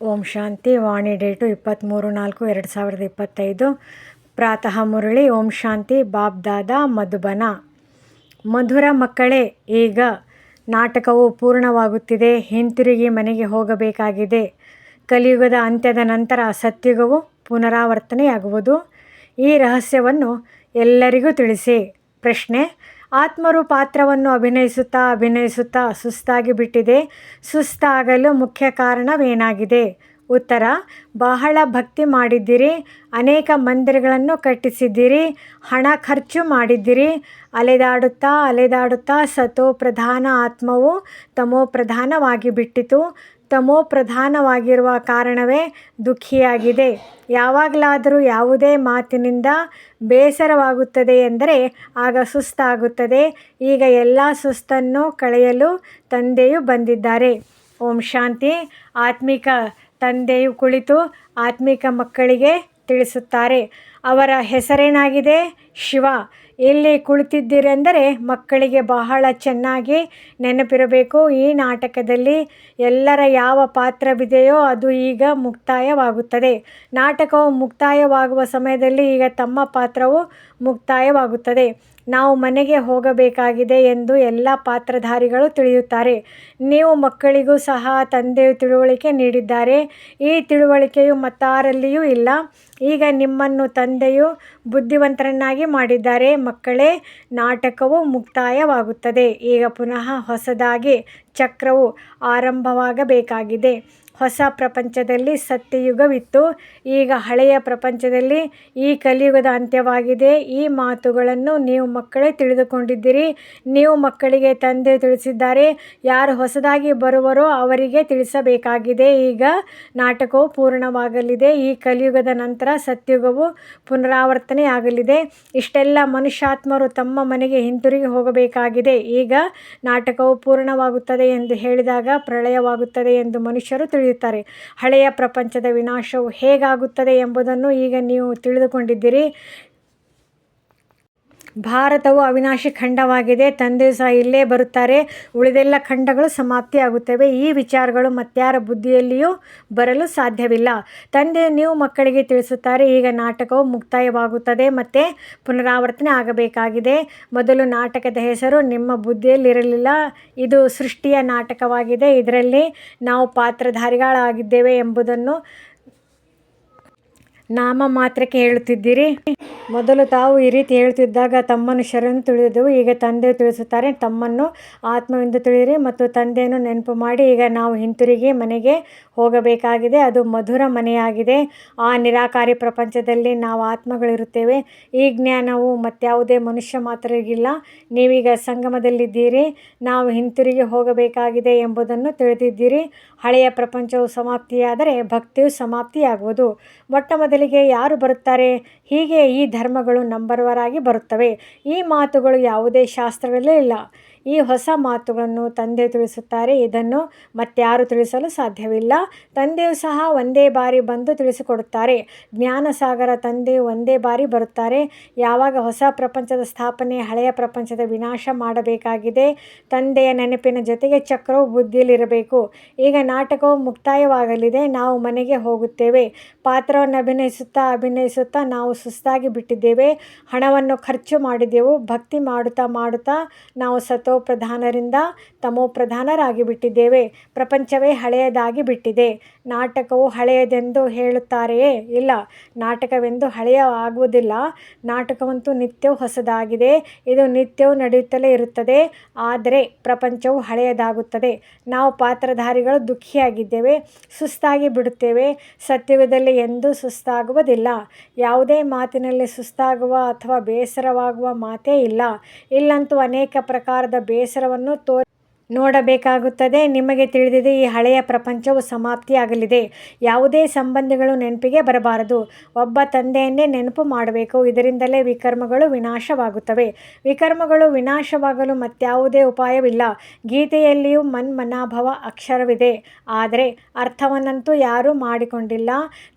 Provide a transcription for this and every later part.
ಓಂ ಶಾಂತಿ, ವಾಣಿ date ಇಪ್ಪತ್ತ್ಮೂರು ನಾಲ್ಕು ಎರಡು ಸಾವಿರದ ಇಪ್ಪತ್ತೈದು. ಪ್ರಾತಃ ಮುರಳಿ, ಓಂ ಶಾಂತಿ ಬಾಬ್ದಾದ ಮಧುಬನ. ಮಧುರ ಮಕ್ಕಳೇ, ಈಗ ನಾಟಕವು ಪೂರ್ಣವಾಗುತ್ತಿದೆ, ಹಿಂತಿರುಗಿ ಮನೆಗೆ ಹೋಗಬೇಕಾಗಿದೆ. ಕಲಿಯುಗದ ಅಂತ್ಯದ ನಂತರ ಸತ್ಯುಗವು ಪುನರಾವರ್ತನೆಯಾಗುವುದು. ಈ ರಹಸ್ಯವನ್ನು ಎಲ್ಲರಿಗೂ ತಿಳಿಸಿ. ಪ್ರಶ್ನೆ ಆತ್ಮರು ಪಾತ್ರವನ್ನು ಅಭಿನಯಿಸುತ್ತಾ ಅಭಿನಯಿಸುತ್ತಾ ಸುಸ್ತಾಗಿ ಬಿಟ್ಟಿದೆ. ಸುಸ್ತಾಗಲು ಮುಖ್ಯ ಕಾರಣವೇನಾಗಿದೆ? ಉತ್ತರ, ಬಹಳ ಭಕ್ತಿ ಮಾಡಿದ್ದೀರಿ, ಅನೇಕ ಮಂದಿರಗಳನ್ನು ಕಟ್ಟಿಸಿದ್ದೀರಿ, ಹಣ ಖರ್ಚು ಮಾಡಿದ್ದೀರಿ, ಅಲೆದಾಡುತ್ತಾ ಅಲೆದಾಡುತ್ತಾ ಸತೋ ಪ್ರಧಾನ ಆತ್ಮವು ತಮೋ ಪ್ರಧಾನವಾಗಿ ಬಿಟ್ಟಿತು. ತಮೋ ಪ್ರಧಾನವಾಗಿರುವ ಕಾರಣವೇ ದುಃಖಿಯಾಗಿದೆ. ಯಾವಾಗಲಾದರೂ ಯಾವುದೇ ಮಾತಿನಿಂದ ಬೇಸರವಾಗುತ್ತದೆ ಎಂದರೆ ಆಗ ಸುಸ್ತಾಗುತ್ತದೆ. ಈಗ ಎಲ್ಲ ಸುಸ್ತನ್ನು ಕಳೆಯಲು ತಂದೆಯು ಬಂದಿದ್ದಾರೆ. ಓಂ ಶಾಂತಿ. ಆತ್ಮಿಕ ತಂದೆಯು ಕುಳಿತು ಆತ್ಮಿಕ ಮಕ್ಕಳಿಗೆ ತಿಳಿಸುತ್ತಾರೆ. ಅವರ ಹೆಸರೇನಾಗಿದೆ? ಶಿವ. ಎಲ್ಲಿ ಕುಳಿತಿದ್ದೀರೆಂದರೆ ಮಕ್ಕಳಿಗೆ ಬಹಳ ಚೆನ್ನಾಗಿ ನೆನಪಿರಬೇಕು. ಈ ನಾಟಕದಲ್ಲಿ ಎಲ್ಲರ ಯಾವ ಪಾತ್ರವಿದೆಯೋ ಅದು ಈಗ ಮುಕ್ತಾಯವಾಗುತ್ತದೆ. ನಾಟಕವು ಮುಕ್ತಾಯವಾಗುವ ಸಮಯದಲ್ಲಿ ಈಗ ತಮ್ಮ ಪಾತ್ರವು ಮುಕ್ತಾಯವಾಗುತ್ತದೆ. ನಾವು ಮನೆಗೆ ಹೋಗಬೇಕಾಗಿದೆ ಎಂದು ಎಲ್ಲ ಪಾತ್ರಧಾರಿಗಳು ತಿಳಿಯುತ್ತಾರೆ. ನೀವು ಮಕ್ಕಳಿಗೂ ಸಹ ತಂದೆ ತಿಳುವಳಿಕೆ ನೀಡಿದ್ದಾರೆ. ಈ ತಿಳುವಳಿಕೆಯು ಮತ್ತಾರಲ್ಲಿಯೂ ಇಲ್ಲ. ಈಗ ನಿಮ್ಮನ್ನು ತಂದೆಯು ಬುದ್ಧಿವಂತರನ್ನಾಗಿ ಮಾಡಿದ್ದಾರೆ. ಮಕ್ಕಳೇ, ನಾಟಕವು ಮುಕ್ತಾಯವಾಗುತ್ತದೆ. ಈಗ ಪುನಃ ಹೊಸದಾಗಿ ಚಕ್ರವು ಆರಂಭವಾಗಬೇಕಾಗಿದೆ. ಹೊಸ ಪ್ರಪಂಚದಲ್ಲಿ ಸತ್ಯಯುಗವಿತ್ತು. ಈಗ ಹಳೆಯ ಪ್ರಪಂಚದಲ್ಲಿ ಈ ಕಲಿಯುಗದ ಅಂತ್ಯವಾಗಿದೆ. ಈ ಮಾತುಗಳನ್ನು ನೀವು ಮಕ್ಕಳೇ ತಿಳಿದುಕೊಂಡಿದ್ದೀರಿ. ನೀವು ಮಕ್ಕಳಿಗೆ ತಂದೆ ತಿಳಿಸಿದ್ದಾರೆ. ಯಾರು ಹೊಸದಾಗಿ ಬರುವರೋ ಅವರಿಗೆ ತಿಳಿಸಬೇಕಾಗಿದೆ. ಈಗ ನಾಟಕವು ಪೂರ್ಣವಾಗಲಿದೆ. ಈ ಕಲಿಯುಗದ ನಂತರ ಸತ್ಯುಗವು ಪುನರಾವರ್ತನೆಯಾಗಲಿದೆ. ಇಷ್ಟೆಲ್ಲ ಮನುಷ್ಯಾತ್ಮರು ತಮ್ಮ ಮನೆಗೆ ಹಿಂತಿರುಗಿ ಹೋಗಬೇಕಾಗಿದೆ. ಈಗ ನಾಟಕವು ಪೂರ್ಣವಾಗುತ್ತದೆ. ಎಂದು ಹೇಳಿದಾಗ ಪ್ರಳಯವಾಗುತ್ತದೆ ಎಂದು ಮನುಷ್ಯರು ತಿಳಿಯುತ್ತಾರೆ. ಹಳೆಯ ಪ್ರಪಂಚದ ವಿನಾಶವು ಹೇಗಾಗುತ್ತದೆ ಎಂಬುದನ್ನು ಈಗ ನೀವು ತಿಳಿದುಕೊಂಡಿದ್ದೀರಿ. ಭಾರತವು ಅವಿನಾಶಿ ಖಂಡವಾಗಿದೆ. ತಂದೆ ಸಹ ಇಲ್ಲೇ ಬರುತ್ತಾರೆ. ಉಳಿದೆಲ್ಲ ಖಂಡಗಳು ಸಮಾಪ್ತಿಯಾಗುತ್ತವೆ ಈ ವಿಚಾರಗಳು ಮತ್ಯಾರ ಬುದ್ಧಿಯಲ್ಲಿಯೂ ಬರಲು ಸಾಧ್ಯವಿಲ್ಲ. ತಂದೆ ನೀವು ಮಕ್ಕಳಿಗೆ ತಿಳಿಸುತ್ತಾರೆ, ಈಗ ನಾಟಕವು ಮುಕ್ತಾಯವಾಗುತ್ತದೆ ಮತ್ತು ಪುನರಾವರ್ತನೆ ಆಗಬೇಕಾಗಿದೆ. ಮೊದಲು ನಾಟಕದ ಹೆಸರು ನಿಮ್ಮ ಬುದ್ಧಿಯಲ್ಲಿರಲಿಲ್ಲ. ಇದು ಸೃಷ್ಟಿಯ ನಾಟಕವಾಗಿದೆ. ಇದರಲ್ಲಿ ನಾವು ಪಾತ್ರಧಾರಿಗಳಾಗಿದ್ದೇವೆ ಎಂಬುದನ್ನು ನಾಮ ಮಾತ್ರಕ್ಕೆ ಹೇಳುತ್ತಿದ್ದೀರಿ? ಮೊದಲು ತಾವು ಈ ರೀತಿ ಹೇಳುತ್ತಿದ್ದಾಗ ತಮ್ಮನ್ನು ಶರಣು ತಿಳಿದೆವು. ಈಗ ತಂದೆ ತಿಳಿಸುತ್ತಾರೆ, ತಮ್ಮನ್ನು ಆತ್ಮವೆಂದು ತಿಳಿಯಿರಿ ಮತ್ತು ತಂದೆಯನ್ನು ನೆನಪು ಮಾಡಿ, ಈಗ ನಾವು ಹಿಂತಿರುಗಿ ಮನೆಗೆ ಹೋಗಬೇಕಾಗಿದೆ. ಅದು ಮಧುರ ಮನೆಯಾಗಿದೆ. ಆ ನಿರಾಕಾರಿ ಪ್ರಪಂಚದಲ್ಲಿ ನಾವು ಆತ್ಮಗಳಿರುತ್ತೇವೆ. ಈ ಜ್ಞಾನವು ಮತ್ಯಾವುದೇ ಮನುಷ್ಯ ಮಾತ್ರರಿಗಿಲ್ಲ ನೀವೀಗ ಸಂಗಮದಲ್ಲಿದ್ದೀರಿ. ನಾವು ಹಿಂತಿರುಗಿ ಹೋಗಬೇಕಾಗಿದೆ ಎಂಬುದನ್ನು ತಿಳಿದಿದ್ದೀರಿ. ಹಳೆಯ ಪ್ರಪಂಚವು ಸಮಾಪ್ತಿಯಾದರೆ ಭಕ್ತಿಯು ಸಮಾಪ್ತಿಯಾಗುವುದು. ಮೊಟ್ಟ ಮೊದಲಿಗೆ ಯಾರು ಬರುತ್ತಾರೆ? ಹೀಗೆ ಈ ಧರ್ಮಗಳು ನಂಬರ್ವರಾಗಿ ಬರುತ್ತವೆ. ಈ ಮಾತುಗಳು ಯಾವುದೇ ಶಾಸ್ತ್ರಗಳಲ್ಲೇ ಇಲ್ಲ. ಈ ಹೊಸ ಮಾತುಗಳನ್ನು ತಂದೆ ತಿಳಿಸುತ್ತಾರೆ. ಇದನ್ನು ಮತ್ತಾರು ತಿಳಿಸಲು ಸಾಧ್ಯವಿಲ್ಲ. ತಂದೆಯು ಸಹ ಒಂದೇ ಬಾರಿ ಬಂದು ತಿಳಿಸಿಕೊಡುತ್ತಾರೆ. ಜ್ಞಾನಸಾಗರ ತಂದೆಯು ಒಂದೇ ಬಾರಿ ಬರುತ್ತಾರೆ. ಯಾವಾಗ ಹೊಸ ಪ್ರಪಂಚದ ಸ್ಥಾಪನೆ, ಹಳೆಯ ಪ್ರಪಂಚದ ವಿನಾಶ ಮಾಡಬೇಕಾಗಿದೆ. ತಂದೆಯ ನೆನಪಿನ ಜೊತೆಗೆ ಚಕ್ರವು ಬುದ್ಧಿಯಲ್ಲಿರಬೇಕು. ಈಗ ನಾಟಕವು ಮುಕ್ತಾಯವಾಗಲಿದೆ. ನಾವು ಮನೆಗೆ ಹೋಗುತ್ತೇವೆ. ಪಾತ್ರವನ್ನು ಅಭಿನಯಿಸುತ್ತಾ ಅಭಿನಯಿಸುತ್ತಾ ನಾವು ಸುಸ್ತಾಗಿ ಬಿಟ್ಟಿದ್ದೇವೆ. ಹಣವನ್ನು ಖರ್ಚು ಮಾಡಿದೆವು. ಭಕ್ತಿ ಮಾಡುತ್ತಾ ಮಾಡುತ್ತಾ ನಾವು ಸತೋ ಪ್ರಧಾನರಿಂದ ತಮೋ ಪ್ರಧಾನರಾಗಿ ಬಿಟ್ಟಿದ್ದೇವೆ ಪ್ರಪಂಚವೇ ಹಳೆಯದಾಗಿ ಬಿಟ್ಟಿದೆ. ನಾಟಕವು ಹಳೆಯದೆಂದು ಹೇಳುತ್ತಾರೆಯೇ? ಇಲ್ಲ. ನಾಟಕವೆಂದು ಹಳೆಯ ಆಗುವುದಿಲ್ಲ. ನಾಟಕವಂತೂ ನಿತ್ಯವೂ ಹೊಸದಾಗಿದೆ. ಇದು ನಿತ್ಯವೂ ನಡೆಯುತ್ತಲೇ ಇರುತ್ತದೆ. ಆದರೆ ಪ್ರಪಂಚವು ಹಳೆಯದಾಗುತ್ತದೆ. ನಾವು ಪಾತ್ರಧಾರಿಗಳು ದುಃಖಿಯಾಗಿದ್ದೇವೆ. ಸುಸ್ತಾಗಿ ಬಿಡುತ್ತೇವೆ. ಸತ್ಯುಗದಲ್ಲಿ ಎಂದೂ ಸುಸ್ತಾಗುವುದಿಲ್ಲ. ಯಾವುದೇ ಮಾತಿನಲ್ಲಿ ಸುಸ್ತಾಗುವ ಅಥವಾ ಬೇಸರವಾಗುವ ಮಾತೇ ಇಲ್ಲ. ಇಲ್ಲಂತೂ ಅನೇಕ ಪ್ರಕಾರದ ಬೇಸರವನ್ನು ತೋ ನೋಡಬೇಕಾಗುತ್ತದೆ. ನಿಮಗೆ ತಿಳಿದಿದೆ, ಈ ಹಳೆಯ ಪ್ರಪಂಚವು ಸಮಾಪ್ತಿಯಾಗಲಿದೆ. ಯಾವುದೇ ಸಂಬಂಧಿಗಳು ನೆನಪಿಗೆ ಬರಬಾರದು. ಒಬ್ಬ ತಂದೆಯನ್ನೇ ನೆನಪು ಮಾಡಬೇಕು. ಇದರಿಂದಲೇ ವಿಕರ್ಮಗಳು ವಿನಾಶವಾಗುತ್ತವೆ. ವಿಕರ್ಮಗಳು ವಿನಾಶವಾಗಲು ಮತ್ಯಾವುದೇ ಉಪಾಯವಿಲ್ಲ. ಗೀತೆಯಲ್ಲಿಯೂ ಮನ್ಮನಾಭವ ಅಕ್ಷರವಿದೆ. ಆದರೆ ಅರ್ಥವನ್ನಂತೂ ಯಾರೂ ಮಾಡಿಕೊಂಡಿಲ್ಲ.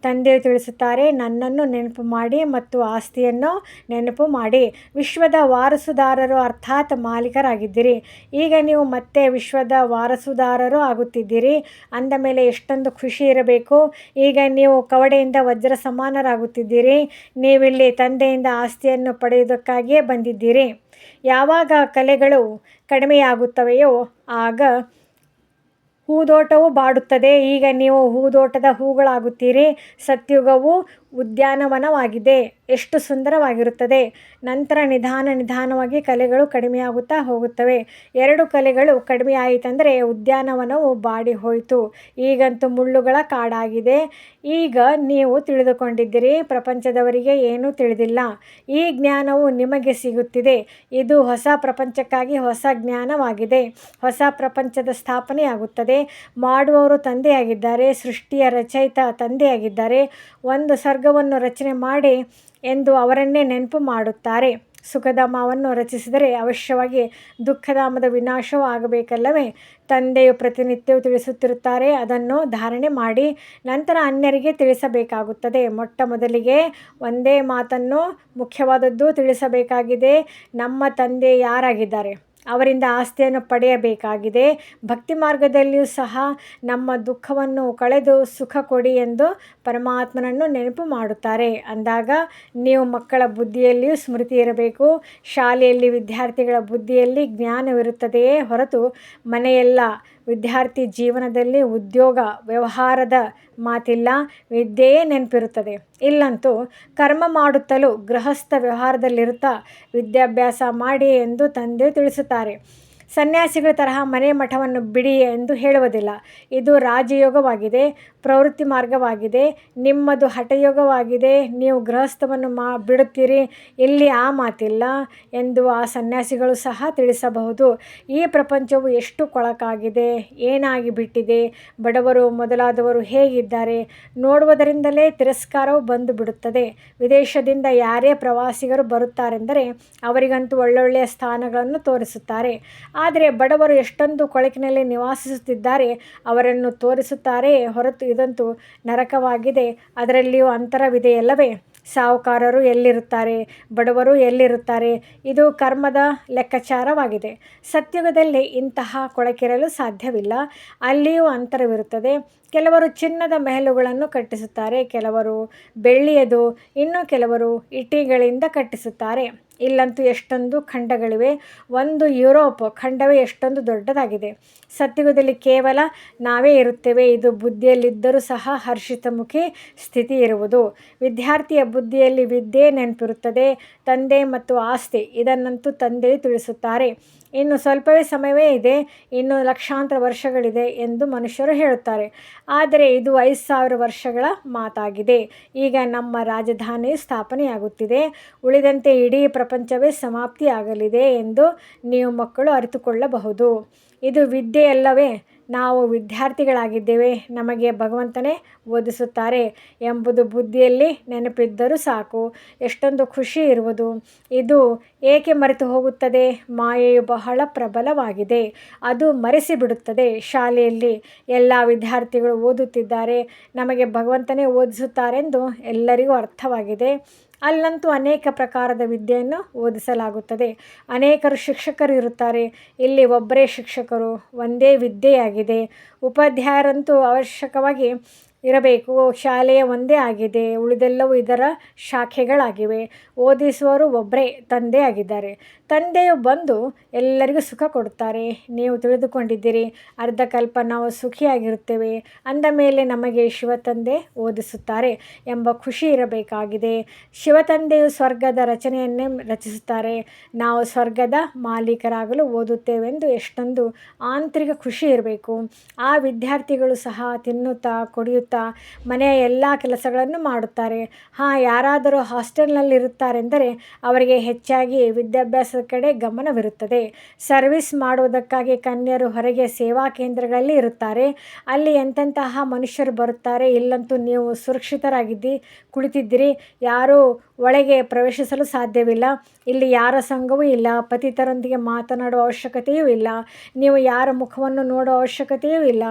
ತಂದೆ ತಿಳಿಸುತ್ತಾರೆ, ನನ್ನನ್ನು ನೆನಪು ಮಾಡಿ ಮತ್ತು ಆಸ್ತಿಯನ್ನು ನೆನಪು ಮಾಡಿ. ವಿಶ್ವದ ವಾರಸುದಾರರು ಅರ್ಥಾತ್ ಮಾಲೀಕರಾಗಿದ್ದೀರಿ. ಈಗ ನೀವು ಮತ್ತೆ ಮತ್ತೆ ವಿಶ್ವದ ವಾರಸುದಾರರು ಆಗುತ್ತಿದ್ದೀರಿ. ಅಂದ ಮೇಲೆ ಎಷ್ಟೊಂದು ಖುಷಿ ಇರಬೇಕು. ಈಗ ನೀವು ಕವಡೆಯಿಂದ ವಜ್ರ ಸಮಾನರಾಗುತ್ತಿದ್ದೀರಿ. ನೀವಿಲ್ಲಿ ತಂದೆಯಿಂದ ಆಸ್ತಿಯನ್ನು ಪಡೆಯುವುದಕ್ಕಾಗಿಯೇ ಬಂದಿದ್ದೀರಿ. ಯಾವಾಗ ಕಲೆಗಳು ಕಡಿಮೆಯಾಗುತ್ತವೆಯೋ ಆಗ ಹೂದೋಟವು ಬಾಡುತ್ತದೆ. ಈಗ ನೀವು ಹೂದೋಟದ ಹೂಗಳಾಗುತ್ತೀರಿ. ಸತ್ಯುಗವು ಉದ್ಯಾನವನವಾಗಿದೆ. ಎಷ್ಟು ಸುಂದರವಾಗಿರುತ್ತದೆ. ನಂತರ ನಿಧಾನ ನಿಧಾನವಾಗಿ ಕಲೆಗಳು ಕಡಿಮೆಯಾಗುತ್ತಾ ಹೋಗುತ್ತವೆ. ಎರಡು ಕಲೆಗಳು ಕಡಿಮೆ ಆಯಿತಂದರೆ ಉದ್ಯಾನವನವು ಬಾಡಿ ಹೋಯಿತು. ಈಗಂತೂ ಮುಳ್ಳುಗಳ ಕಾಡಾಗಿದೆ. ಈಗ ನೀವು ತಿಳಿದುಕೊಂಡಿದ್ದೀರಿ, ಪ್ರಪಂಚದವರಿಗೆ ಏನೂ ತಿಳಿದಿಲ್ಲ. ಈ ಜ್ಞಾನವು ನಿಮಗೆ ಸಿಗುತ್ತಿದೆ. ಇದು ಹೊಸ ಪ್ರಪಂಚಕ್ಕಾಗಿ ಹೊಸ ಜ್ಞಾನವಾಗಿದೆ. ಹೊಸ ಪ್ರಪಂಚದ ಸ್ಥಾಪನೆಯಾಗುತ್ತದೆ. ಮಾಡುವವರು ತಂದೆಯಾಗಿದ್ದಾರೆ. ಸೃಷ್ಟಿಯ ರಚಯಿತ ತಂದೆಯಾಗಿದ್ದಾರೆ. ಒಂದು ಸರ್ಗವನ್ನು ರಚನೆ ಮಾಡಿ ಎಂದು ಅವರನ್ನೇ ನೆನಪು ಮಾಡುತ್ತಾರೆ. ಸುಖಧಾಮವನ್ನು ರಚಿಸಿದರೆ ಅವಶ್ಯವಾಗಿ ದುಃಖಧಾಮದ ವಿನಾಶವೂ ಆಗಬೇಕಲ್ಲವೇ? ತಂದೆಯು ಪ್ರತಿನಿತ್ಯವೂ ತಿಳಿಸುತ್ತಿರುತ್ತಾರೆ, ಅದನ್ನು ಧಾರಣೆ ಮಾಡಿ ನಂತರ ಅನ್ಯರಿಗೆ ತಿಳಿಸಬೇಕಾಗುತ್ತದೆ. ಮೊಟ್ಟ ಮೊದಲಿಗೆ ಒಂದೇ ಮಾತನ್ನು ಮುಖ್ಯವಾದದ್ದು ತಿಳಿಸಬೇಕಾಗಿದೆ. ನಮ್ಮ ತಂದೆ ಯಾರಾಗಿದ್ದಾರೆ? ಅವರಿಂದ ಆಸ್ತಿಯನ್ನು ಪಡೆಯಬೇಕಾಗಿದೆ. ಭಕ್ತಿ ಮಾರ್ಗದಲ್ಲಿಯೂ ಸಹ ನಮ್ಮ ದುಃಖವನ್ನು ಕಳೆದು ಸುಖ ಕೊಡಿ ಎಂದು ಪರಮಾತ್ಮನನ್ನು ನೆನಪು ಮಾಡುತ್ತಾರೆ. ಅಂದಾಗ ನೀವು ಮಕ್ಕಳ ಬುದ್ಧಿಯಲ್ಲಿಯೂ ಸ್ಮೃತಿ ಇರಬೇಕು. ಶಾಲೆಯಲ್ಲಿ ವಿದ್ಯಾರ್ಥಿಗಳ ಬುದ್ಧಿಯಲ್ಲಿ ಜ್ಞಾನವಿರುತ್ತದೆಯೇ ಹೊರತು ಮನೆಯೆಲ್ಲ ವಿದ್ಯಾರ್ಥಿ ಜೀವನದಲ್ಲಿ ಉದ್ಯೋಗ ವ್ಯವಹಾರದ ಮಾತಿಲ್ಲ ವಿದ್ಯೆಯೇ ನೆನಪಿರುತ್ತದೆ. ಇಲ್ಲಂತೂ ಕರ್ಮ ಮಾಡುತ್ತಲೂ ಗೃಹಸ್ಥ ವ್ಯವಹಾರದಲ್ಲಿರುತ್ತಾ ವಿದ್ಯಾಭ್ಯಾಸ ಮಾಡಿ ಎಂದು ತಂದೆ ತಿಳಿಸುತ್ತಾರೆ. ಸನ್ಯಾಸಿಗಳ ತರಹ ಮನೆ ಮಠವನ್ನು ಬಿಡಿ ಎಂದು ಹೇಳುವುದಿಲ್ಲ. ಇದು ರಾಜಯೋಗವಾಗಿದೆ. ಪ್ರವೃತ್ತಿ ಮಾರ್ಗವಾಗಿದೆ, ನಿಮ್ಮದು ಹಠಯೋಗವಾಗಿದೆ, ನೀವು ಗೃಹಸ್ಥವನ್ನು ಮಾ, ಬಿಡುತ್ತೀರಿ, ಇಲ್ಲಿ ಆ ಮಾತಿಲ್ಲ ಎಂದು ಆ ಸನ್ಯಾಸಿಗಳು ಸಹ ತಿಳಿಸಬಹುದು. ಈ ಪ್ರಪಂಚವು ಎಷ್ಟು ಕೊಳಕಾಗಿದೆ, ಏನಾಗಿ ಬಿಟ್ಟಿದೆ, ಬಡವರು ಮೊದಲಾದವರು ಹೇಗಿದ್ದಾರೆ, ನೋಡುವುದರಿಂದಲೇ ತಿರಸ್ಕಾರವು ಬಂದು ಬಿಡುತ್ತದೆ. ವಿದೇಶದಿಂದ ಯಾರೇ ಪ್ರವಾಸಿಗರು ಬರುತ್ತಾರೆಂದರೆ ಅವರಿಗಂತೂ ಒಳ್ಳೊಳ್ಳೆಯ ಸ್ಥಾನಗಳನ್ನು ತೋರಿಸುತ್ತಾರೆ. ಆದರೆ ಬಡವರು ಎಷ್ಟೊಂದು ಕೊಳಕಿನಲ್ಲಿ ನಿವಾಸಿಸುತ್ತಿದ್ದಾರೆ, ಅವರನ್ನು ತೋರಿಸುತ್ತಾರೆ ಹೊರತು ಇದಂತೂ ನರಕವಾಗಿದೆ. ಅದರಲ್ಲಿಯೂ ಅಂತರವಿದೆಯಲ್ಲವೇ ಸಾಹುಕಾರರು ಎಲ್ಲಿರುತ್ತಾರೆ? ಬಡವರು ಎಲ್ಲಿರುತ್ತಾರೆ? ಇದು ಕರ್ಮದ ಲೆಕ್ಕಾಚಾರವಾಗಿದೆ. ಸತ್ಯುಗದಲ್ಲಿ ಇಂತಹ ಕೊಳಕಿರಲು ಸಾಧ್ಯವಿಲ್ಲ. ಅಲ್ಲಿಯೂ ಅಂತರವಿರುತ್ತದೆ. ಕೆಲವರು ಚಿನ್ನದ ಮೆಹಲುಗಳನ್ನು ಕಟ್ಟಿಸುತ್ತಾರೆ, ಕೆಲವರು ಬೆಳ್ಳಿಯದು, ಇನ್ನು ಕೆಲವರು ಇಟ್ಟಿಗೆಗಳಿಂದ ಕಟ್ಟಿಸುತ್ತಾರೆ. ಇಲ್ಲಂತೂ ಎಷ್ಟೊಂದು ಖಂಡಗಳಿವೆ. ಒಂದು ಯುರೋಪ್ ಖಂಡವೇ ಎಷ್ಟೊಂದು ದೊಡ್ಡದಾಗಿದೆ. ಸತ್ಯುಗದಲ್ಲಿ ಕೇವಲ ನಾವೇ ಇರುತ್ತೇವೆ. ಇದು ಬುದ್ಧಿಯಲ್ಲಿದ್ದರೂ ಸಹ ಹರ್ಷಿತಮುಖಿ ಸ್ಥಿತಿ ಇರುವುದು. ವಿದ್ಯಾರ್ಥಿಯ ಬುದ್ಧಿಯಲ್ಲಿ ವಿದ್ಯೆ ನೆನಪಿರುತ್ತದೆ. ತಂದೆ ಮತ್ತು ಆಸ್ತಿ ಇದನ್ನಂತೂ ತಂದೆಯೇ ತಿಳಿಸುತ್ತಾರೆ. ಇನ್ನು ಸ್ವಲ್ಪವೇ ಸಮಯವೇ ಇದೆ, ಇನ್ನು ಲಕ್ಷಾಂತರ ವರ್ಷಗಳಿದೆ ಎಂದು ಮನುಷ್ಯರು ಹೇಳುತ್ತಾರೆ. ಆದರೆ ಇದು ಐದು ಸಾವಿರ ವರ್ಷಗಳ ಮಾತಾಗಿದೆ. ಈಗ ನಮ್ಮ ರಾಜಧಾನಿ ಸ್ಥಾಪನೆಯಾಗುತ್ತಿದೆ. ಉಳಿದಂತೆ ಇಡೀ ಪ್ರಪಂಚವೇ ಸಮಾಪ್ತಿಯಾಗಲಿದೆ ಎಂದು ನೀವು ಮಕ್ಕಳು ಅರಿತುಕೊಳ್ಳಬಹುದು. ಇದು ವಿದ್ಯೆಯಲ್ಲವೇ ನಾವು ವಿದ್ಯಾರ್ಥಿಗಳಾಗಿದ್ದೇವೆ, ನಮಗೆ ಭಗವಂತನೇ ಓದಿಸುತ್ತಾರೆ ಎಂಬುದು ಬುದ್ಧಿಯಲ್ಲಿ ನೆನಪಿದ್ದರೂ ಸಾಕು. ಎಷ್ಟೊಂದು ಖುಷಿ ಇರುವುದು. ಇದು ಏಕೆ ಮರೆತು ಹೋಗುತ್ತದೆ? ಮಾಯೆಯು ಬಹಳ ಪ್ರಬಲವಾಗಿದೆ. ಅದು ಮರೆಸಿಬಿಡುತ್ತದೆ ಶಾಲೆಯಲ್ಲಿ. ಎಲ್ಲ ವಿದ್ಯಾರ್ಥಿಗಳು ಓದುತ್ತಿದ್ದಾರೆ. ನಮಗೆ ಭಗವಂತನೇ ಓದಿಸುತ್ತಾರೆಂದು ಎಲ್ಲರಿಗೂ ಅರ್ಥವಾಗಿದೆ. ಅಲ್ಲಂತೂ ಅನೇಕ ಪ್ರಕಾರದ ವಿದ್ಯೆಯನ್ನು ಓದಿಸಲಾಗುತ್ತದೆ. ಅನೇಕರು ಶಿಕ್ಷಕರು ಇರುತ್ತಾರೆ. ಇಲ್ಲಿ ಒಬ್ಬರೇ ಶಿಕ್ಷಕರು, ಒಂದೇ ವಿದ್ಯೆಯಾಗಿದೆ. ಉಪಾಧ್ಯಾಯರಂತೂ ಅವಶ್ಯಕವಾಗಿ ಇರಬೇಕು. ಶಾಲೆಯ ಒಂದೇ ಆಗಿದೆ. ಉಳಿದೆಲ್ಲವೂ ಇದರ ಶಾಖೆಗಳಾಗಿವೆ. ಓದಿಸುವವರು ಒಬ್ಬರೇ ತಂದೆ ಆಗಿದ್ದಾರೆ ತಂದೆಯು ಬಂದು ಎಲ್ಲರಿಗೂ ಸುಖ ಕೊಡುತ್ತಾರೆ. ನೀವು ತಿಳಿದುಕೊಂಡಿದ್ದೀರಿ ಅರ್ಧಕಲ್ಪ ನಾವು ಸುಖಿಯಾಗಿರುತ್ತೇವೆ. ಅಂದ ಮೇಲೆ ನಮಗೆ ಶಿವತಂದೆ ಓದಿಸುತ್ತಾರೆ ಎಂಬ ಖುಷಿ ಇರಬೇಕಾಗಿದೆ. ಶಿವತಂದೆಯು ಸ್ವರ್ಗದ ರಚನೆಯನ್ನೇ ರಚಿಸುತ್ತಾರೆ. ನಾವು ಸ್ವರ್ಗದ ಮಾಲೀಕರಾಗಲು ಓದುತ್ತೇವೆಂದು ಎಷ್ಟೊಂದು ಆಂತರಿಕ ಖುಷಿ ಇರಬೇಕು. ಆ ವಿದ್ಯಾರ್ಥಿಗಳು ಸಹ ತಿನ್ನುತ್ತಾ, ಕುಡಿಯುತ್ತಾ, ಮನೆಯ ಎಲ್ಲ ಕೆಲಸಗಳನ್ನು ಮಾಡುತ್ತಾರೆ. ಹಾಂ, ಯಾರಾದರೂ ಹಾಸ್ಟೆಲ್ನಲ್ಲಿರುತ್ತಾರೆಂದರೆ ಅವರಿಗೆ ಹೆಚ್ಚಾಗಿ ವಿದ್ಯಾಭ್ಯಾಸದ ಕಡೆ ಗಮನವಿರುತ್ತದೆ. ಸರ್ವಿಸ್ ಮಾಡುವುದಕ್ಕಾಗಿ ಕನ್ಯರು ಹೊರಗೆ ಸೇವಾ ಕೇಂದ್ರಗಳಲ್ಲಿ ಇರುತ್ತಾರೆ. ಅಲ್ಲಿ ಎಂತೆಂತಹ ಮನುಷ್ಯರು ಬರುತ್ತಾರೆ? ಇಲ್ಲಂತೂ ನೀವು ಸುರಕ್ಷಿತರಾಗಿದ್ದಿ, ಕುಳಿತಿದ್ದೀರಿ. ಯಾರೂ ಒಳಗೆ ಪ್ರವೇಶಿಸಲು ಸಾಧ್ಯವಿಲ್ಲ. ಇಲ್ಲಿ ಯಾರ ಸಂಘವೂ ಇಲ್ಲ. ಪತಿತರೊಂದಿಗೆ ಮಾತನಾಡುವ ಅವಶ್ಯಕತೆಯೂ ಇಲ್ಲ. ನೀವು ಯಾರ ಮುಖವನ್ನು ನೋಡುವ ಅವಶ್ಯಕತೆಯೂ ಇಲ್ಲ.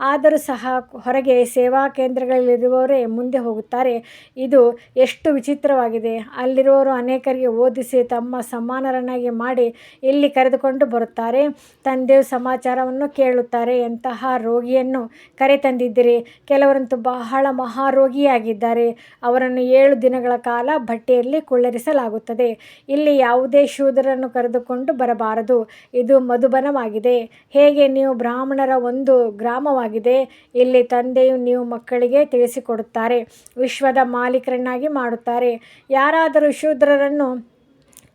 ಆದರೂ ಸಹ ಹೊರಗೆ ಸೇವಾ ಕೇಂದ್ರಗಳಲ್ಲಿರುವವರೇ ಮುಂದೆ ಹೋಗುತ್ತಾರೆ. ಇದು ಎಷ್ಟು ವಿಚಿತ್ರವಾಗಿದೆ. ಅಲ್ಲಿರುವವರು ಅನೇಕರಿಗೆ ಓದಿಸಿ ತಮ್ಮ ಸಮಾನರನ್ನಾಗಿ ಮಾಡಿ ಇಲ್ಲಿ ಕರೆದುಕೊಂಡು ಬರುತ್ತಾರೆ. ತಂದೆಯು ಸಮಾಚಾರವನ್ನು ಕೇಳುತ್ತಾರೆ. ಎಂತಹ ರೋಗಿಯನ್ನು ಕರೆ ತಂದಿದ್ದೀರಿ ಕೆಲವರಂತೂ ಬಹಳ ಮಹಾರೋಗಿಯಾಗಿದ್ದಾರೆ. ಅವರನ್ನು ಏಳು ದಿನಗಳ ಕಾಲ ಬಟ್ಟೆಯಲ್ಲಿ ಕುಳ್ಳರಿಸಲಾಗುತ್ತದೆ. ಇಲ್ಲಿ ಯಾವುದೇ ಶೂದ್ರರನ್ನು ಕರೆದುಕೊಂಡು ಬರಬಾರದು. ಇದು ಮಧುಬನವಾಗಿದೆ. ಹೇಗೆ ನೀವು ಬ್ರಾಹ್ಮಣರ ಒಂದು ಗ್ರಾಮವಾಗಿದೆ, ಇಲ್ಲಿ ತಂದೆಯು ನೀವು ಮಕ್ಕಳಿಗೆ ತಿಳಿಸಿಕೊಡುತ್ತಾರೆ. ವಿಶ್ವದ ಮಾಲೀಕರನ್ನಾಗಿ ಮಾಡುತ್ತಾರೆ. ಯಾರಾದರೂ ಶೂದ್ರರನ್ನು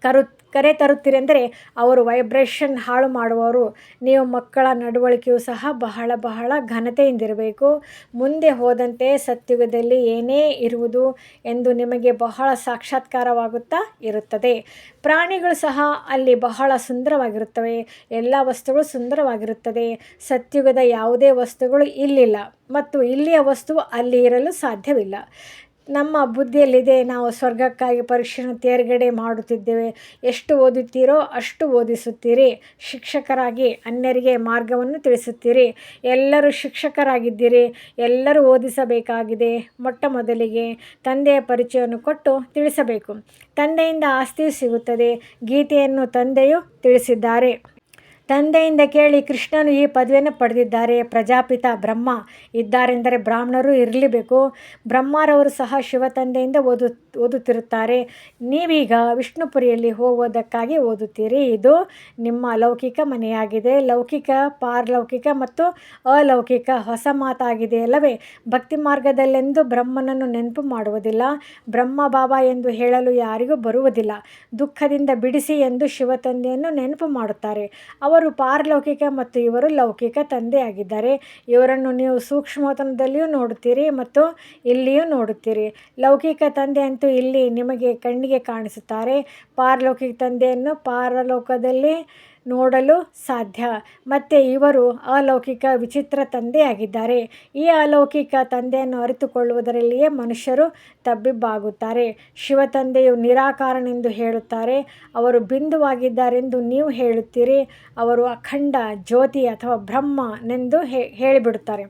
ಕರು, ಕರೆ ತರುತ್ತೀರೆಂದರೆ ಅವರು ವೈಬ್ರೇಷನ್ ಹಾಳು ಮಾಡುವವರು. ನೀವು ಮಕ್ಕಳ ನಡವಳಿಕೆಯು ಸಹ ಬಹಳ ಬಹಳ ಘನತೆಯಿಂದಿರಬೇಕು. ಮುಂದೆ ಹೋದಂತೆ ಸತ್ಯುಗದಲ್ಲಿ ಏನೇ ಇರುವುದು ಎಂದು ನಿಮಗೆ ಬಹಳ ಸಾಕ್ಷಾತ್ಕಾರವಾಗುತ್ತಾ ಇರುತ್ತದೆ. ಪ್ರಾಣಿಗಳು ಸಹ ಅಲ್ಲಿ ಬಹಳ ಸುಂದರವಾಗಿರುತ್ತವೆ. ಎಲ್ಲ ವಸ್ತುಗಳು ಸುಂದರವಾಗಿರುತ್ತದೆ. ಸತ್ಯುಗದ ಯಾವುದೇ ವಸ್ತುಗಳು ಇಲ್ಲಿಲ್ಲ. ಮತ್ತು ಇಲ್ಲಿಯ ವಸ್ತು ಅಲ್ಲಿ ಇರಲು ಸಾಧ್ಯವಿಲ್ಲ. ನಮ್ಮ ಬುದ್ಧಿಯಲ್ಲಿದೆ, ನಾವು ಸ್ವರ್ಗಕ್ಕಾಗಿ ಪರೀಕ್ಷೆಯನ್ನು ತೇರ್ಗಡೆ ಮಾಡುತ್ತಿದ್ದೇವೆ. ಎಷ್ಟು ಓದುತ್ತೀರೋ ಅಷ್ಟು ಓದಿಸುತ್ತೀರಿ. ಶಿಕ್ಷಕರಾಗಿ ಅನ್ಯರಿಗೆ ಮಾರ್ಗವನ್ನು ತಿಳಿಸುತ್ತೀರಿ. ಎಲ್ಲರೂ ಶಿಕ್ಷಕರಾಗಿದ್ದೀರಿ, ಎಲ್ಲರೂ ಓದಿಸಬೇಕಾಗಿದೆ. ಮೊಟ್ಟ ಮೊದಲಿಗೆ ತಂದೆಯ ಪರಿಚಯವನ್ನು ಕೊಟ್ಟು ತಿಳಿಸಬೇಕು. ತಂದೆಯಿಂದ ಆಸ್ತಿಯು ಸಿಗುತ್ತದೆ, ಗೀತೆಯನ್ನು ತಂದೆಯು ತಿಳಿಸಿದ್ದಾರೆ. ತಂದೆಯಿಂದ ಕೇಳಿ ಕೃಷ್ಣನು ಈ ಪದವಿಯನ್ನು ಪಡೆದಿದ್ದಾರೆ. ಪ್ರಜಾಪಿತ ಬ್ರಹ್ಮ ಇದ್ದಾರೆಂದರೆ ಬ್ರಾಹ್ಮಣರು ಇರಲೇಬೇಕು. ಬ್ರಹ್ಮರವರು ಸಹ ಶಿವ ತಂದೆಯಿಂದ ಓದು, ಓದುತ್ತಿರುತ್ತಾರೆ. ನೀವೀಗ ವಿಷ್ಣುಪುರಿಯಲ್ಲಿ ಹೋಗುವುದಕ್ಕಾಗಿ ಓದುತ್ತೀರಿ. ಇದು ನಿಮ್ಮ ಲೌಕಿಕ ಮನೆಯಾಗಿದೆ. ಲೌಕಿಕ, ಪಾರಲೌಕಿಕ ಮತ್ತು ಅಲೌಕಿಕ ಹೊಸ ಮಾತಾಗಿದೆ ಅಲ್ಲವೇ? ಭಕ್ತಿ ಮಾರ್ಗದಲ್ಲೆಂದು ಬ್ರಹ್ಮನನ್ನು ನೆನಪು ಮಾಡುವುದಿಲ್ಲ. ಬ್ರಹ್ಮ ಬಾಬಾ ಎಂದು ಹೇಳಲು ಯಾರಿಗೂ ಬರುವುದಿಲ್ಲ. ದುಃಖದಿಂದ ಬಿಡಿಸಿ ಎಂದು ಶಿವ ತಂದೆಯನ್ನು ನೆನಪು ಮಾಡುತ್ತಾರೆ. ಅವರು ಪಾರಲೌಕಿಕ ಮತ್ತು ಇವರು ಲೌಕಿಕ ತಂದೆಯಾಗಿದ್ದಾರೆ. ಇವರನ್ನು ನೀವು ಸೂಕ್ಷ್ಮತನದಲ್ಲಿಯೂ ನೋಡುತ್ತೀರಿ ಮತ್ತು ಇಲ್ಲಿಯೂ ನೋಡುತ್ತೀರಿ. ಲೌಕಿಕ ತಂದೆ ಅಂತೂ ಇಲ್ಲಿ ನಿಮಗೆ ಕಣ್ಣಿಗೆ ಕಾಣಿಸುತ್ತಾರೆ. ಪಾರಲೌಕಿಕ ತಂದೆಯನ್ನು ಪಾರಲೋಕದಲ್ಲಿ ನೋಡಲು ಸಾಧ್ಯ. ಮತ್ತು ಇವರು ಅಲೌಕಿಕ ವಿಚಿತ್ರ ತಂದೆಯಾಗಿದ್ದಾರೆ. ಈ ಅಲೌಕಿಕ ತಂದೆಯನ್ನು ಅರಿತುಕೊಳ್ಳುವುದರಲ್ಲಿಯೇ ಮನುಷ್ಯರು ತಬ್ಬಿಬ್ಬಾಗುತ್ತಾರೆ. ಶಿವ ತಂದೆಯು ನಿರಾಕಾರನೆಂದು ಹೇಳುತ್ತಾರೆ. ಅವರು ಬಿಂದುವಾಗಿದ್ದಾರೆಂದು ನೀವು ಹೇಳುತ್ತೀರಿ. ಅವರು ಅಖಂಡ, ಜ್ಯೋತಿ ಅಥವಾ ಬ್ರಹ್ಮನೆಂದು ಹೇಳಿಬಿಡುತ್ತಾರೆ.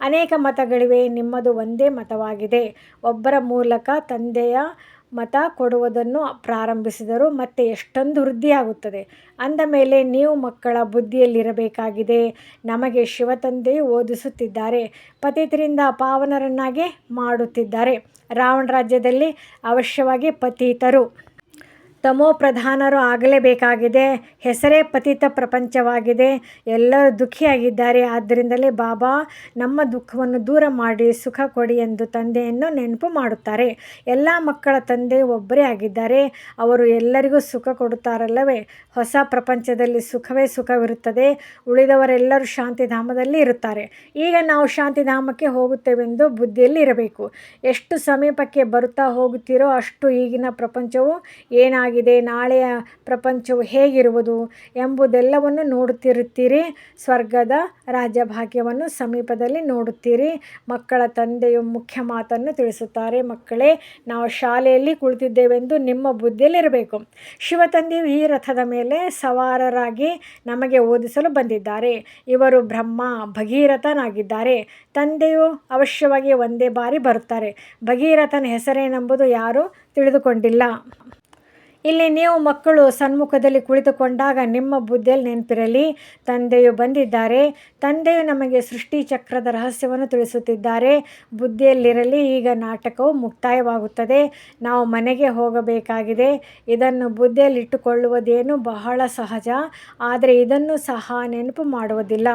ಅನೇಕ ಮತಗಳಿವೆ. ನಿಮ್ಮದು ಒಂದೇ ಮತವಾಗಿದೆ. ಒಬ್ಬರ ಮೂಲಕ ತಂದೆಯ ಮತ ಕೊಡುವುದನ್ನು ಪ್ರಾರಂಭಿಸಿದರು. ಮತ್ತು ಎಷ್ಟೊಂದು ವೃದ್ಧಿಯಾಗುತ್ತದೆ. ಅಂದ ಮೇಲೆ ನೀವು ಮಕ್ಕಳ ಬುದ್ಧಿಯಲ್ಲಿರಬೇಕಾಗಿದೆ. ನಮಗೆ ಶಿವತಂದೆಯು ಓದಿಸುತ್ತಿದ್ದಾರೆ. ಪತಿತರಿಂದ ಪಾವನರನ್ನಾಗಿ ಮಾಡುತ್ತಿದ್ದಾರೆ. ರಾವಣ ರಾಜ್ಯದಲ್ಲಿ ಅವಶ್ಯವಾಗಿ ಪತಿತರು. ತಮೋ ಪ್ರಧಾನರು ಆಗಲೇಬೇಕಾಗಿದೆ. ಹೆಸರೇ ಪತಿತ ಪ್ರಪಂಚವಾಗಿದೆ. ಎಲ್ಲರೂ ದುಃಖಿಯಾಗಿದ್ದಾರೆ. ಆದ್ದರಿಂದಲೇ ಬಾಬಾ, ನಮ್ಮ ದುಃಖವನ್ನು ದೂರ ಮಾಡಿ, ಸುಖ ಕೊಡಿ ಎಂದು ತಂದೆಯನ್ನು ನೆನಪು ಮಾಡುತ್ತಾರೆ. ಎಲ್ಲ ಮಕ್ಕಳ ತಂದೆ ಒಬ್ಬರೇ ಆಗಿದ್ದಾರೆ. ಅವರು ಎಲ್ಲರಿಗೂ ಸುಖ ಕೊಡುತ್ತಾರಲ್ಲವೇ? ಹೊಸ ಪ್ರಪಂಚದಲ್ಲಿ ಸುಖವೇ ಸುಖವಿರುತ್ತದೆ. ಉಳಿದವರೆಲ್ಲರೂ ಶಾಂತಿಧಾಮದಲ್ಲಿ ಇರುತ್ತಾರೆ. ಈಗ ನಾವು ಶಾಂತಿಧಾಮಕ್ಕೆ ಹೋಗುತ್ತೇವೆಂದು ಬುದ್ಧಿಯಲ್ಲಿ ಇರಬೇಕು. ಎಷ್ಟು ಸಮೀಪಕ್ಕೆ ಬರುತ್ತಾ ಹೋಗುತ್ತೀರೋ ಅಷ್ಟು ಈಗಿನ ಪ್ರಪಂಚವು ಏನಾಗಿ ಆಗಿದೆ ನಾಳೆಯ ಪ್ರಪಂಚವು ಹೇಗಿರುವುದು ಎಂಬುದೆಲ್ಲವನ್ನು ನೋಡುತ್ತಿರುತ್ತೀರಿ. ಸ್ವರ್ಗದ ರಾಜಭಾಗ್ಯವನ್ನು ಸಮೀಪದಲ್ಲಿ ನೋಡುತ್ತೀರಿ. ಮಕ್ಕಳ ತಂದೆಯು ಮುಖ್ಯ ಮಾತನ್ನು ತಿಳಿಸುತ್ತಾರೆ. ಮಕ್ಕಳೇ, ನಾವು ಶಾಲೆಯಲ್ಲಿ ಕುಳಿತಿದ್ದೇವೆಂದು ನಿಮ್ಮ ಬುದ್ಧಿಯಲ್ಲಿರಬೇಕು. ಶಿವ ತಂದೆಯು ಈ ರಥದ ಮೇಲೆ ಸವಾರರಾಗಿ ನಮಗೆ ಓದಿಸಲು ಬಂದಿದ್ದಾರೆ. ಇವರು ಬ್ರಹ್ಮ, ಭಗೀರಥನಾಗಿದ್ದಾರೆ. ತಂದೆಯು ಅವಶ್ಯವಾಗಿ ಒಂದೇ ಬಾರಿ ಬರುತ್ತಾರೆ. ಭಗೀರಥನ ಹೆಸರೇನೆಂಬುದು ಯಾರೂ ತಿಳಿದುಕೊಂಡಿಲ್ಲ. ಇಲ್ಲಿ ನೀವು ಮಕ್ಕಳು ಸನ್ಮುಖದಲ್ಲಿ ಕುಳಿತುಕೊಂಡಾಗ ನಿಮ್ಮ ಬುದ್ಧಿಯಲ್ಲಿ ನೆನಪಿರಲಿ. ತಂದೆಯು ಬಂದಿದ್ದಾರೆ. ತಂದೆಯು ನಮಗೆ ಸೃಷ್ಟಿ ಚಕ್ರದ ರಹಸ್ಯವನ್ನು ತಿಳಿಸುತ್ತಿದ್ದಾರೆ. ಬುದ್ಧಿಯಲ್ಲಿರಲಿ, ಈಗ ನಾಟಕವು ಮುಕ್ತಾಯವಾಗುತ್ತದೆ. ನಾವು ಮನೆಗೆ ಹೋಗಬೇಕಾಗಿದೆ. ಇದನ್ನು ಬುದ್ಧಿಯಲ್ಲಿಟ್ಟುಕೊಳ್ಳುವುದೇನು ಬಹಳ ಸಹಜ, ಆದರೆ ಇದನ್ನು ಸಹ ನೆನಪು ಮಾಡುವುದಿಲ್ಲ.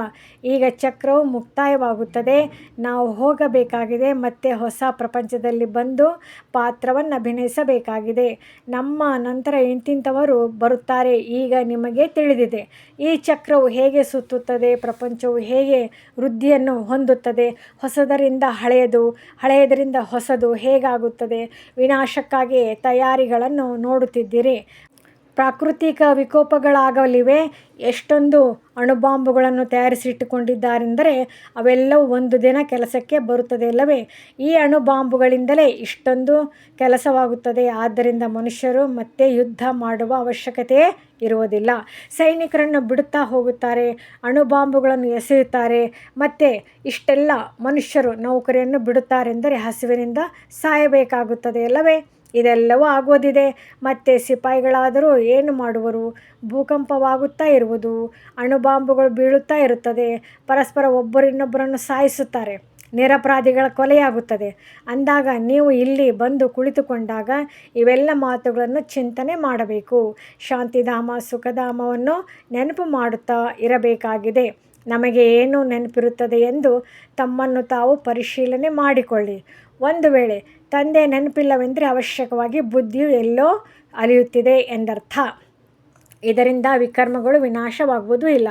ಈಗ ಚಕ್ರವು ಮುಕ್ತಾಯವಾಗುತ್ತದೆ. ನಾವು ಹೋಗಬೇಕಾಗಿದೆ, ಮತ್ತೆ ಹೊಸ ಪ್ರಪಂಚದಲ್ಲಿ ಬಂದು ಪಾತ್ರವನ್ನು ಅಭಿನಯಿಸಬೇಕಾಗಿದೆ ನಮ್ಮ ನಂತರ ಇಂತಿಂಥವರು ಬರುತ್ತಾರೆ ಈಗ ನಿಮಗೆ ತಿಳಿದಿದೆ. ಈ ಚಕ್ರವು ಹೇಗೆ ಸುತ್ತುತ್ತದೆ, ಪ್ರಪಂಚವು ಹೇಗೆ ವೃದ್ಧಿಯನ್ನು ಹೊಂದುತ್ತದೆ, ಹೊಸದರಿಂದ ಹಳೆಯದು, ಹಳೆಯದರಿಂದ ಹೊಸದು ಹೇಗಾಗುತ್ತದೆ ವಿನಾಶಕ್ಕಾಗಿ ತಯಾರಿಗಳನ್ನು ನೋಡುತ್ತಿದ್ದೀರಿ. ಪ್ರಾಕೃತಿಕ ವಿಕೋಪಗಳಾಗಲಿವೆ. ಎಷ್ಟೊಂದು ಅಣುಬಾಂಬುಗಳನ್ನು ತಯಾರಿಸಿಟ್ಟುಕೊಂಡಿದ್ದಾರೆಂದರೆ ಅವೆಲ್ಲವೂ ಒಂದು ದಿನ ಕೆಲಸಕ್ಕೆ ಬರುತ್ತದೆ ಅಲ್ಲವೇ? ಈ ಅಣುಬಾಂಬುಗಳಿಂದಲೇ ಇಷ್ಟೊಂದು ಕೆಲಸವಾಗುತ್ತದೆ. ಆದ್ದರಿಂದ ಮನುಷ್ಯರು ಮತ್ತೆ ಯುದ್ಧ ಮಾಡುವ ಅವಶ್ಯಕತೆಯೇ ಇರುವುದಿಲ್ಲ. ಸೈನಿಕರನ್ನು ಬಿಡುತ್ತಾ ಹೋಗುತ್ತಾರೆ, ಅಣುಬಾಂಬುಗಳನ್ನು ಎಸೆಯುತ್ತಾರೆ, ಮತ್ತು ಇಷ್ಟೆಲ್ಲ ಮನುಷ್ಯರು ನೌಕರಿಯನ್ನು ಬಿಡುತ್ತಾರೆಂದರೆ ಹಸಿವಿನಿಂದ ಸಾಯಬೇಕಾಗುತ್ತದೆ ಅಲ್ಲವೇ? ಇದೆಲ್ಲವೂ ಆಗೋದಿದೆ ಮತ್ತು ಸಿಪಾಯಿಗಳಾದರೂ ಏನು ಮಾಡುವರು? ಭೂಕಂಪವಾಗುತ್ತಾ ಇರುವುದು, ಅಣುಬಾಂಬುಗಳು ಬೀಳುತ್ತಾ ಇರುತ್ತದೆ, ಪರಸ್ಪರ ಒಬ್ಬರಿನ್ನೊಬ್ಬರನ್ನು ಸಾಯಿಸುತ್ತಾರೆ, ನಿರಪರಾಧಿಗಳ ಕೊಲೆಯಾಗುತ್ತದೆ. ಅಂದಾಗ ನೀವು ಇಲ್ಲಿ ಬಂದು ಕುಳಿತುಕೊಂಡಾಗ ಇವೆಲ್ಲ ಮಾತುಗಳನ್ನು ಚಿಂತನೆ ಮಾಡಬೇಕು. ಶಾಂತಿಧಾಮ, ಸುಖಧಾಮವನ್ನು ನೆನಪು ಮಾಡುತ್ತಾ ಇರಬೇಕಾಗಿದೆ. ನಮಗೆ ಏನು ನೆನಪಿರುತ್ತದೆ ಎಂದು ತಮ್ಮನ್ನು ತಾವು ಪರಿಶೀಲನೆ ಮಾಡಿಕೊಳ್ಳಿ. ಒಂದು ವೇಳೆ ತಂದೆ ನೆನಪಿಲ್ಲವೆಂದರೆ ಅವಶ್ಯಕವಾಗಿ ಬುದ್ಧಿಯು ಎಲ್ಲೋ ಅಲಿಯುತ್ತಿದೆ ಎಂದರ್ಥ. ಇದರಿಂದ ವಿಕರ್ಮಗಳು ವಿನಾಶವಾಗುವುದೂ ಇಲ್ಲ.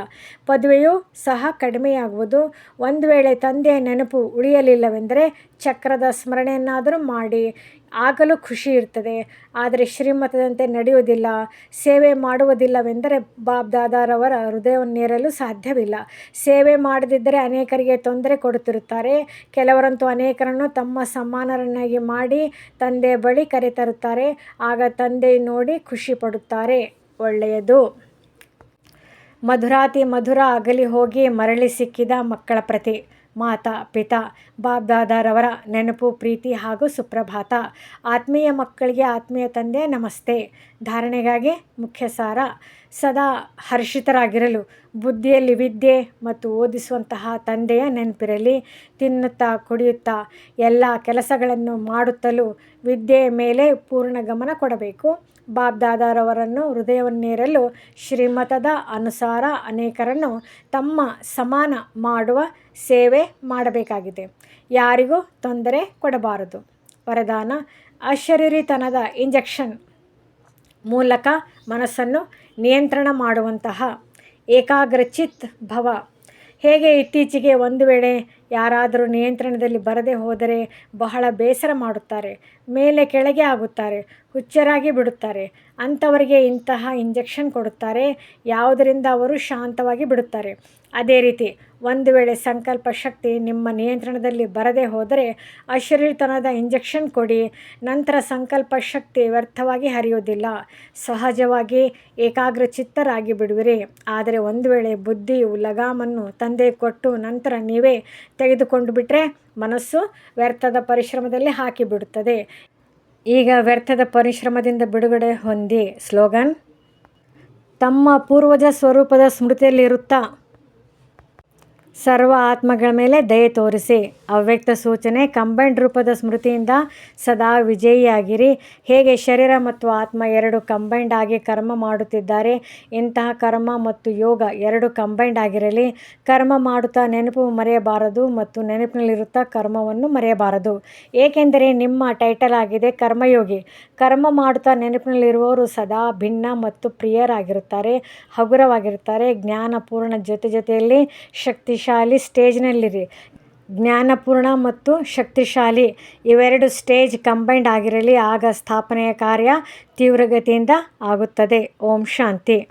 ಪದವಿಯು ಸಹ ಕಡಿಮೆಯಾಗುವುದು. ಒಂದು ವೇಳೆ ತಂದೆಯ ನೆನಪು ಉಳಿಯಲಿಲ್ಲವೆಂದರೆ ಚಕ್ರದ ಸ್ಮರಣೆಯನ್ನಾದರೂ ಮಾಡಿ ಆಗಲೂ ಖುಷಿ ಇರ್ತದೆ. ಆದರೆ ಶ್ರೀಮತದಂತೆ ನಡೆಯುವುದಿಲ್ಲ, ಸೇವೆ ಮಾಡುವುದಿಲ್ಲವೆಂದರೆ ಬಾಬ್ ದಾದಾರವರ ಹೃದಯವನ್ನೇರಲು ಸಾಧ್ಯವಿಲ್ಲ. ಸೇವೆ ಮಾಡದಿದ್ದರೆ ಅನೇಕರಿಗೆ ತೊಂದರೆ ಕೊಡುತ್ತಿರುತ್ತಾರೆ. ಕೆಲವರಂತೂ ಅನೇಕರನ್ನು ತಮ್ಮ ಸಮಾನರನ್ನಾಗಿ ಮಾಡಿ ತಂದೆ ಬಳಿ ಕರೆತರುತ್ತಾರೆ. ಆಗ ತಂದೆ ನೋಡಿ ಖುಷಿ ಪಡುತ್ತಾರೆ. ಒಳ್ಳೆಯದು. ಮಧುರಾತಿ ಮಧುರ ಅಗಲಿ ಹೋಗಿ ಮರಳಿ ಸಿಕ್ಕಿದ ಮಕ್ಕಳ ಪ್ರತಿ. ಮಾತಾ, ಪಿತಾ ಬಾಬ್ ದಾದಾರವರ ನೆನಪು, ಪ್ರೀತಿ ಹಾಗೂ ಸುಪ್ರಭಾತ. ಆತ್ಮೀಯ ಮಕ್ಕಳಿಗೆ ಆತ್ಮೀಯ ತಂದೆ, ನಮಸ್ತೆ. ಧಾರಣೆಗಾಗಿ ಮುಖ್ಯ ಸಾರ ಸದಾ ಹರ್ಷಿತರಾಗಿರಲು, ಬುದ್ಧಿಯಲ್ಲಿ ವಿದ್ಯೆ ಮತ್ತು ಓದಿಸುವಂತಹ ತಂದೆಯ ನೆನಪಿರಲಿ. ತಿನ್ನುತ್ತಾ, ಕುಡಿಯುತ್ತಾ, ಎಲ್ಲ ಕೆಲಸಗಳನ್ನು ಮಾಡುತ್ತಲೂ ವಿದ್ಯೆಯ ಮೇಲೆ ಪೂರ್ಣ ಗಮನ ಕೊಡಬೇಕು. ಬಾಬ್ ದಾದಾರವರನ್ನು ಹೃದಯವನ್ನೇರಲು ಶ್ರೀಮತದ ಅನುಸಾರ ಅನೇಕರನ್ನು ತಮ್ಮ ಸಮಾನ ಮಾಡುವ ಸೇವೆ ಮಾಡಬೇಕಾಗಿದೆ. ಯಾರಿಗೂ ತೊಂದರೆ ಕೊಡಬಾರದು. ವರದಾನ ಅಶರೀರಿತನದ ಇಂಜೆಕ್ಷನ್ ಮೂಲಕ ಮನಸ್ಸನ್ನು ನಿಯಂತ್ರಣ ಮಾಡುವಂತಹ ಏಕಾಗ್ರಚಿತ್ ಭವ ಹೇಗೆ ಇತ್ತೀಚೆಗೆ ಒಂದು ವೇಳೆ ಯಾರಾದರೂ ನಿಯಂತ್ರಣದಲ್ಲಿ ಬರದೇ ಹೋದರೆ ಬಹಳ ಬೇಸರ ಮಾಡುತ್ತಾರೆ, ಮೇಲೆ ಕೆಳಗೆ ಆಗುತ್ತಾರೆ, ಹುಚ್ಚರಾಗಿ ಬಿಡುತ್ತಾರೆ, ಅಂಥವರಿಗೆ ಇಂತಹ ಇಂಜೆಕ್ಷನ್ ಕೊಡುತ್ತಾರೆ, ಯಾವುದರಿಂದ ಅವರು ಶಾಂತವಾಗಿ ಬಿಡುತ್ತಾರೆ. ಅದೇ ರೀತಿ ಒಂದು ವೇಳೆ ಸಂಕಲ್ಪ ಶಕ್ತಿ ನಿಮ್ಮ ನಿಯಂತ್ರಣದಲ್ಲಿ ಬರದೇ ಹೋದರೆ ಅಶರೀರತನದ ಇಂಜೆಕ್ಷನ್ ಕೊಡಿ. ನಂತರ ಸಂಕಲ್ಪ ಶಕ್ತಿ ವ್ಯರ್ಥವಾಗಿ ಹರಿಯುವುದಿಲ್ಲ. ಸಹಜವಾಗಿ ಏಕಾಗ್ರಚಿತ್ತರಾಗಿ ಬಿಡುವಿರಿ. ಆದರೆ ಒಂದು ವೇಳೆ ಬುದ್ಧಿಯು ಲಗಾಮನ್ನು ತಂದೆ ಕೊಟ್ಟು ನಂತರ ನೀವೇ ತೆಗೆದುಕೊಂಡು ಬಿಟ್ಟರೆ ಮನಸ್ಸು ವ್ಯರ್ಥದ ಪರಿಶ್ರಮದಲ್ಲಿ ಹಾಕಿಬಿಡುತ್ತದೆ. ಈಗ ವ್ಯರ್ಥದ ಪರಿಶ್ರಮದಿಂದ ಬಿಡುಗಡೆ ಹೊಂದಿ. ಸ್ಲೋಗನ್, ತಮ್ಮ ಪೂರ್ವಜ ಸ್ವರೂಪದ ಸ್ಮೃತಿಯಲ್ಲಿರುತ್ತಾ ಸರ್ವ ಆತ್ಮಗಳ ಮೇಲೆ ದಯೆ ತೋರಿಸಿ, ಅವ್ಯಕ್ತ ಸೂಚನೆ ಕಂಬೈಂಡ್ ರೂಪದ ಸ್ಮೃತಿಯಿಂದ ಸದಾ ವಿಜಯಿಯಾಗಿರಿ. ಹೇಗೆ ಶರೀರ ಮತ್ತು ಆತ್ಮ ಎರಡು ಕಂಬೈಂಡ್ ಆಗಿ ಕರ್ಮ ಮಾಡುತ್ತಿದ್ದಾರೆ, ಇಂತಹ ಕರ್ಮ ಮತ್ತು ಯೋಗ ಎರಡು ಕಂಬೈಂಡ್ ಆಗಿರಲಿ. ಕರ್ಮ ಮಾಡುತ್ತಾ ನೆನಪು ಮರೆಯಬಾರದು ಮತ್ತು ನೆನಪಿನಲ್ಲಿರುತ್ತಾ ಕರ್ಮವನ್ನು ಮರೆಯಬಾರದು. ಏಕೆಂದರೆ ನಿಮ್ಮ ಟೈಟಲ್ ಆಗಿದೆ ಕರ್ಮಯೋಗಿ. ಕರ್ಮ ಮಾಡುತ್ತಾ ನೆನಪಿನಲ್ಲಿರುವವರು ಸದಾ ಭಿನ್ನ ಮತ್ತು ಪ್ರಿಯರಾಗಿರುತ್ತಾರೆ, ಹಗುರವಾಗಿರುತ್ತಾರೆ. ಜ್ಞಾನಪೂರ್ಣ ಜೊತೆ ಜೊತೆಯಲ್ಲಿ ಶಕ್ತಿಶಾಲಿ ಸ್ಟೇಜ್ನಲ್ಲಿರಿ. ಜ್ಞಾನಪೂರ್ಣ ಮತ್ತು ಶಕ್ತಿಶಾಲಿ ಇವೆರಡು ಸ್ಟೇಜ್ ಕಂಬೈಂಡ್ ಆಗಿರಲಿ, ಆಗ ಸ್ಥಾಪನೆಯ ಕಾರ್ಯ ತೀವ್ರಗತಿಯಿಂದ ಆಗುತ್ತದೆ. ಓಂ ಶಾಂತಿ.